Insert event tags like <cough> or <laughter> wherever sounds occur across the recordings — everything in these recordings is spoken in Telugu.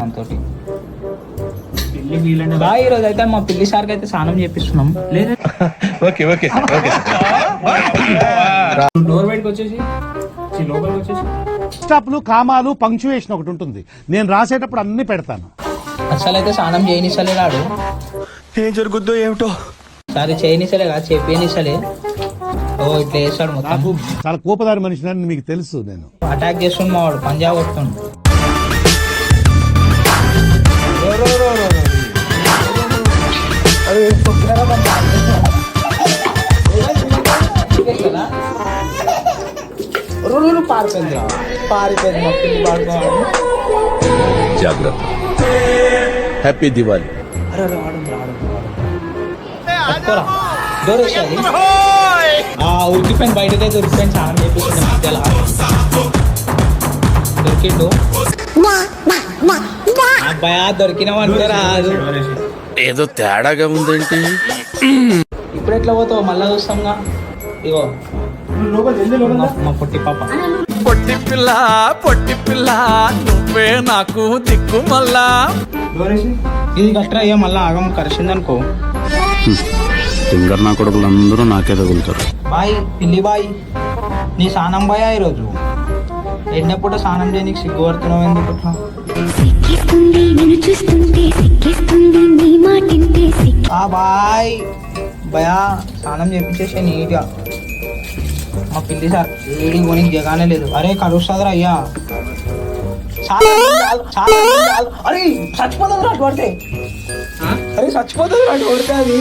దాంతోటి. బాగా ఈ రోజు అయితే మా పిల్లి సార్కి అయితే స్నానం చేపిస్తున్నాం. లేదా? Okay okay okay. డోర్ బయటకు వచ్చేసి లోపలికి వచ్చేసి. స్టాప్లు కామాలు పంక్చువేషన్ ఒకటి ఉంటుంది. నేను రాసేటప్పుడు అన్ని పెడతాను. అసలు అయితే స్నానం చేయనిసలే రాడు ఏం జరుగుద్దో ఏమిటో? సరే చేయనిసలే కాదు చెప్పేనిసలే. ఓ ఇట్లా వేస్తాడు మొత్తం. చాలా కోపదారి మనిషిని మీకు తెలుసు నేను. అటాక్ చేస్తుండు మా వాడు పంజాబ్ వస్తుండు. పారిపోయింది పారిపోయింది మా పిల్లి పాడుకోవాలి జాగ్రత్త హ్యాపీ దివాలి అరే అరే వాడు రాడు పట్టుకోరా డోర్ వేసేది ఆ ఉరికిపోయిన బయటకే దొరికిపోయిన చాలా చెప్పేసి మధ్యలో దొరికిండు అబ్బాయా దొరికినావంటే రాదు ఏదో తేడాగా ఉందేంటి? ఇప్పుడు ఎట్లా పోతావు? మళ్ళా చూస్తాంగా. ఇగో. లోపల వెళ్ళి లోపల మా- మా పొట్టి పాప. పొట్టి పిల్ల పొట్టి పిల్ల నువ్వే నాకు దిక్కు మళ్ళా. ఇది కట్టరా అయ్యా మళ్ళా ఆగం కరిసిందనుకో. ఫింగర్ నా కొడుకులందరూ నాకే తగులుతారు. బాయ్ పిల్లి బాయ్. నీ స్నానం బాయా ఈరోజు? ఎండపూట స్నానం చేయనీకి సిగ్గు పడుతున్నావు ఎందుకు? సిక్కిస్తుంది నిన్ను చూస్తుంటే సిక్కిస్తుంది నీ మాటింటే సిక్కి ఆ బాయ్. భయా స్నానం చేపించేసి నీట్గా మా పిల్లి సార్ ఏడి కొని జగానే లేదు. అరే కలుస్తుందిరా అయ్యా. అరే అటు పడితే అరే చచ్చిపోతుంది అటు పడితే అది.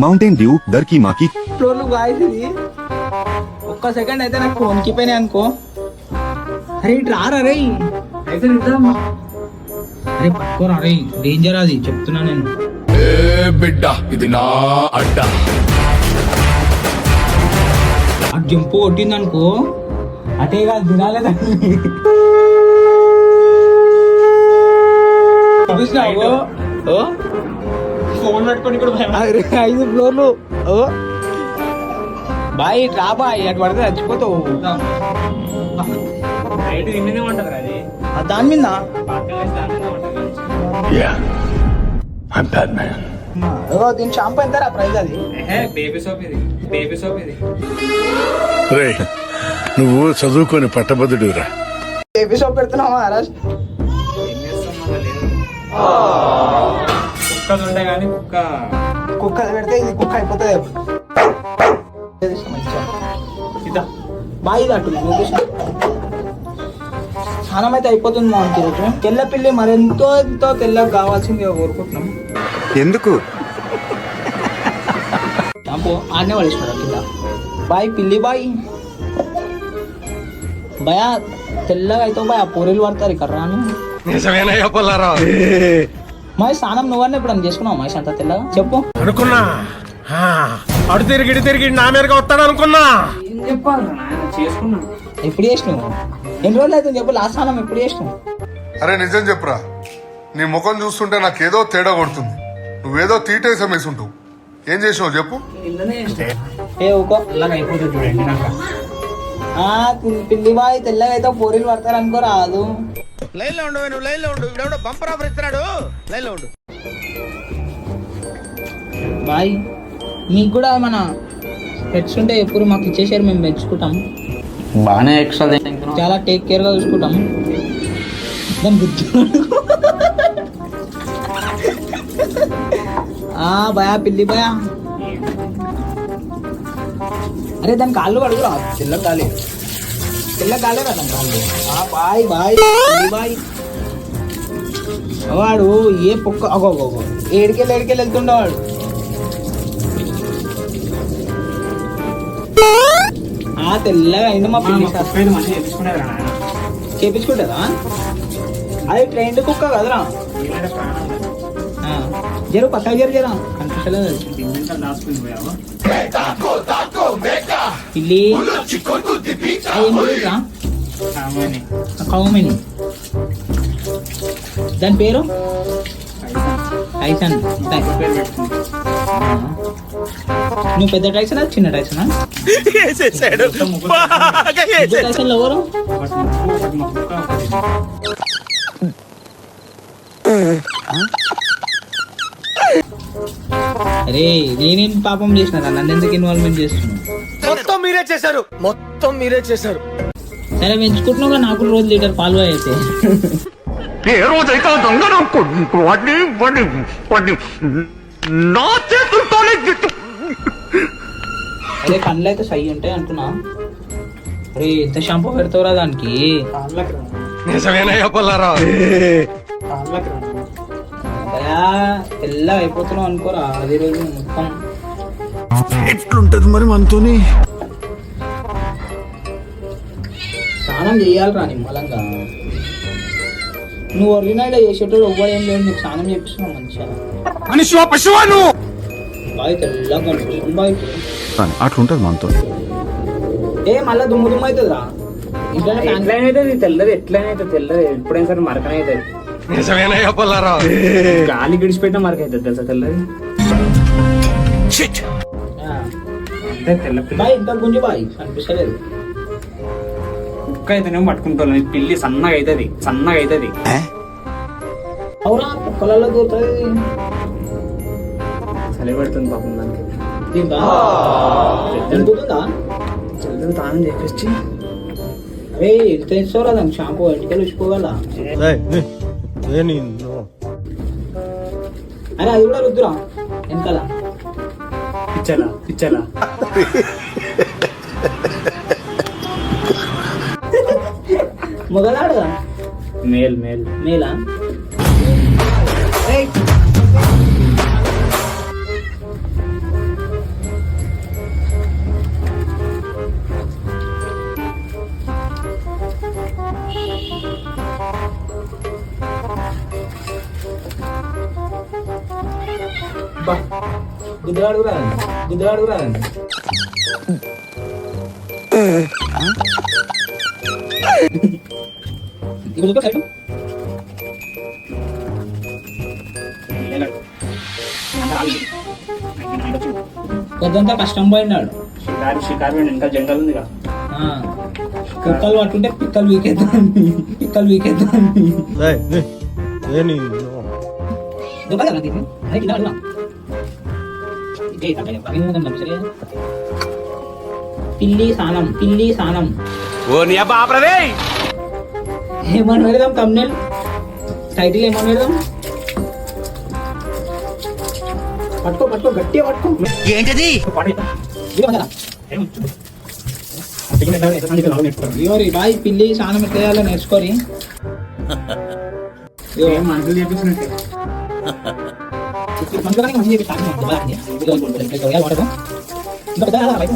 మౌంటైన్ డ్యూ దర్కి మాకి ఫ్లోర్లు గాయసింది ఒక్క సెకండ్ అయితే నాకు వణికిపోయినాయి అనుకో. అరే ఇటు రారా రే అయితే ఇద్దామా అరే పట్టుకోరా రే డేంజర్ అది చెప్తున్నా నేను. బిడ్డ ఇది నా అడ్డ. ఆ జంపు కొట్టింది అనుకో అటే కాదు దాన్ని. చూసినావు? ఓ. ఫోన్ పెట్టుకొని కూడా అరే, ఐదు ఫ్లోర్లు బాయ్ రా బాయ్ అటు పడితే చచ్చిపోతావు. నైట్ తిన్నదే ఉంటుంది అది. ఆ దాని మీద దీని షాంపూ ఎంతరా అది? బేబీ సోప్ ఇది బేబీ సోప్ ఇది. రే నువ్వు చదువుకొని పట్టభద్రుడురా బేబీ షాప్ పెడుతున్నావా అరాజ్ ఏం చేస్తాం మళ్ళీ లేదు. కుక్కలు ఉండే కానీ కుక్క. పెడితే ఇది కుక్క అయిపోతుంది. ఇది స్నానం అయితే అయిపోతుంది మా ఇంటి రోజు తెల్ల పిల్లి మరెంతో ఎంతో తెల్లగా కావాల్సిందిగా కోరుకుంటున్నాం. ఎందుకు? ఆడనే కింద. బాయ్ పిల్లి బాయ్. భయా తెల్లగా అయితే బాయ్ ఆ పూరీలు పడతారు ఇక్కడ రాను. మై స్నానం నువ్వన్నీ ఇప్పుడు చేసుకున్నావు మహేష్ అంత తెల్లగా? చెప్పు. అనుకున్నా. ఆ, అడు తిరిగి ఇటు తిరిగి నా మీదగా వస్తాడు అనుకున్నా ఏం చెప్పాలి నాయన చేసుకున్నాం ఎప్పుడు చేసినావు. ఎన్ని రోజులు అయితే చెప్పు లాస్ట్ స్నానం ఎప్పుడు చేసినావు. అరే నిజం చెప్పురా. నీ ముఖం చూస్తుంటే నాకేదో తేడా కొడుతుంది. నువ్వేదో తీటేసం వేసుంటావు. ఏం చేసినావు చెప్పు. ఏ? ఊకో. ఇలాగ అయిపోతుంది చూడండి నాకు ఆ బాయ్ తెల్లగా అయితే పూరీలు పడతారు అనుకో రాదు. లైన్లో ఉండు నువ్వు లైన్లో ఉండు ఇవిడెవడో బంపర్ ఆఫర్ ఇస్తున్నాడు. లైన్లో ఉండు. బాయ్ మీకు కూడా మన పెట్స్ ఉంటే ఎప్పుడు మాకు ఇచ్చేసారు మేము పెంచుకుంటాం. బాగానే ఎక్స్ట్రా చాలా టేక్ కేర్గా చూసుకుంటాం దాని బుద్ధి ఆ భయా పిల్లి భయా అరే దాని కాళ్ళు పడుకురా తెల్ల కాలే తెల్ల కాలే కదా దాని కాళ్ళు ఆ బాయ్ బాయ్ పిల్లి బాయ్ వాడు ఏ పొక్క అగో అగో, అగో ఏడికెళ్ళి ఏడికెళ్ళి వెళ్తుండేవాడు ఆ తెల్లగా అయింది మా పిల్లి చేపించుకుంటుందా అది ట్రైన్ కుక్క కదరా. జరు పక్కకి జరు జరా. కనిపించలేదు పిల్లి. కౌమిని. దాని పేరు? టైసన్ నువ్వు పెద్ద టైసనా చిన్న టైసనా వేసేసాడు బాగా అరే నేనేం పాపం చేసిన నన్ను ఎందుకు ఇన్వాల్వ్మెంట్ చేస్తున్నావు మొత్తం మీరే చేశారు. మొత్తం మీరే చేశారు. సరే పెంచుకుంటున్నావు నాకు రోజు లీటర్ పాలు అయితే. ఏ రోజైతే దొంగ వాడిని వాడిని వాడిని నా చేతులతోనే అదే కళ్ళు అయితే సై ఉంటాయి అంటున్నా అరే ఎంత షాంపూ పెడతావురా దానికి? తెల్ల అయిపోతున్నావు అనుకోరా అదే రోజు మొత్తం. ఎట్లుంటది మరి మనతోని? స్నానం చేయాలిరా నిమ్మలంగా. నువ్వు ఒరిజినల్ చేసేటోడు ఎవ్వరు ఏం లేదు నీకు స్నానం చేపిస్తున్నావు మంచిగా. మనిషి పశువా నువ్వు? బాయ్ అట్లుంటది మనతో. ఏ మళ్ళా దుమ్ము దుమ్ము అవుతుంది తెల్లది ఎట్లయినా అవుతుంది తెల్లది. ఎప్పుడైనా సరే మరకనే అవుతుంది. నిజమేనయ్యా పుల్లారావు గాలి గిడిచిపెట్టిన మరక అవుతుంది తెలుసా తెల్లది? ఆ. అంటే తెల్ల పిల్ల. బాయ్ ఇంత గుంజి బాయ్ అనిపిస్తలేదు. కుక్క అయితేనేమో పట్టుకుంటాను పిల్లి సన్నగా అవుతుంది సన్నగా అవుతుంది. అవురా కుక్కలలో దూరుతుంది చలి పెడుతుంది పాపం దానికి. దీందా తిరుగుతుందా చలి తానం చేపించి. అరే ఎంత ఇస్తావురా దానికి షాంపూ ఇంటికి ఉచ్చిపోగల అరే అది కూడా రుద్దురా వెనకాల. పిచ్చలా పిచ్చలా మొగలాడు మేల్ మేల్. మేలా? బా గుద్దులాడు రాదండి గుద్దులాడు రాదండి ఇప్పుడు చూడు సైడ్ కొద్దంతా కష్టం పోయినాడు షికారు షికారు ఇంకా జంగల్ ఉంది కదా ఆ. కుక్కలు పట్టుంటే పిక్కలు వీకేద్దాం పిక్కలు వీకేద్దాం పిల్లి సానం పిల్లి సానం ఓ నీ అబ్బా ఆపరదే! ఏమని పెడదాం తమ్నెల్? టైటిల్ ఏమని పెడదాం పట్టుకో పట్టుకో గట్టిగా పట్టుకో. ఏంటది? ఇదిగో పక్కన. ఇవ్వరి బాయ్ పిల్లి స్నానం ఎట్లా చేయాలో నేర్చుకోరి. <laughs> మనుషులు చేపించినట్టే ఇప్పుడు మంచి చెప్పి స్టార్ట్ చేయండి. బాగా ఉంది. ఇదిగో, ఇదిగో, ఇదిగో, ఇదిగో, వాడదు. ఇంకా పెద్ద కదా, వైపు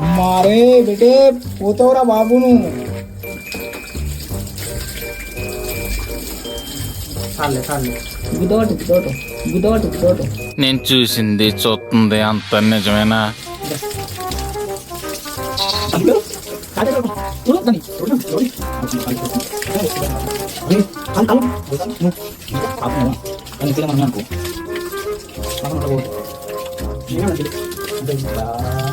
పిల్లి బాయ్ స్నానం చేసినావు కళ్ళ ఆయ్ కళ్ళు కొట్టకు. ఇదిగో, ఇదిగో.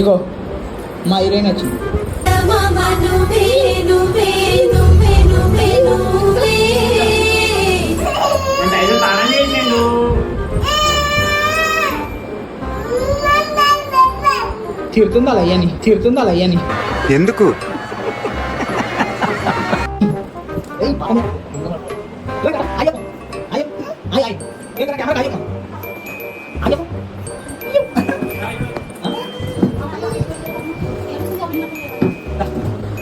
ఇగో మా హీరోయిన్ వచ్చింది. అలా అయ్యని తిడుతుంది అలా అయ్యని ఎందుకు? ఏయ్ ఏంట్రా కెమెరా కాయమ్మ ఆగమ్మ.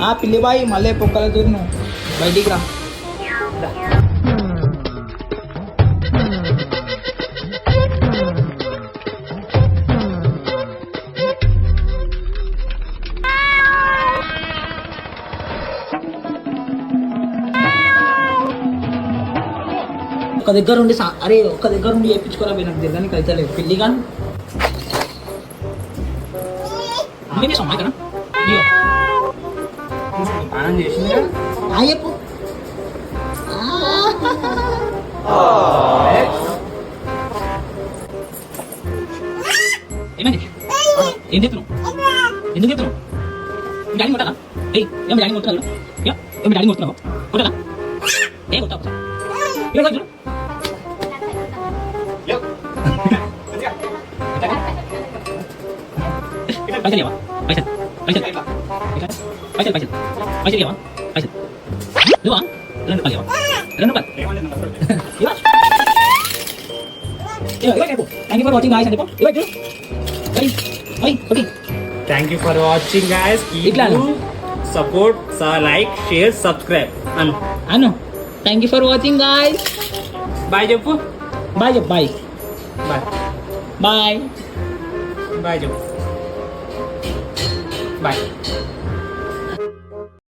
ఆ పిల్లి బాయి మళ్ళీ పొక్కల దూరిను బయటికి రా ఒక దగ్గర ఉండి అరే ఒక దగ్గర ఉండి చేయించుకోరా పోయి నాకు తిరగడానికి అయితే లేదు. పిల్లి కానీ చెప్పు. ఏమైంది? ఏం చెప్తున్నావు ఎందుకు చెప్తున్నావు డాడీ కొట్టాలా ఏం డాడీ కొట్టున్నావు కొట్టాలా? ఏ కొట్టావు பைசல் ஏவா பைசல் பைசல் பைசல் பைசல் பைசல் ஏவா பைசல் இதுவா ரெண்டு பால் ஏவா ரெண்டு பால் இவா இவா இவா கேப்போ தேங்க் யூ ஃபார் வாட்சிங் गाइस அண்ட் இவா இவா I I okay thank you for வாட்சிங் guys keep support like share subscribe anu anu thank you for watching guys bye jappu bye bye bye bye bye jappu bye